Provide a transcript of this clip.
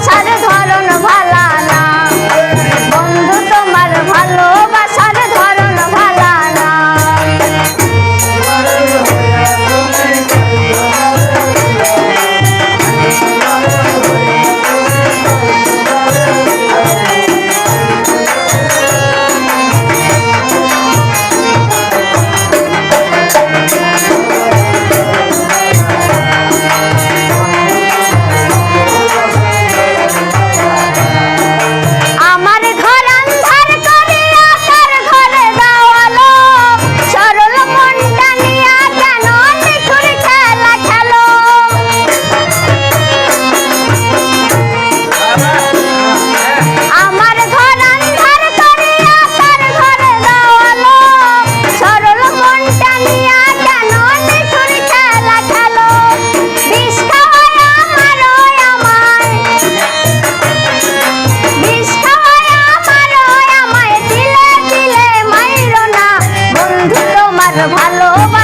আশার ধরন ভালা না। আর ভালোবাসা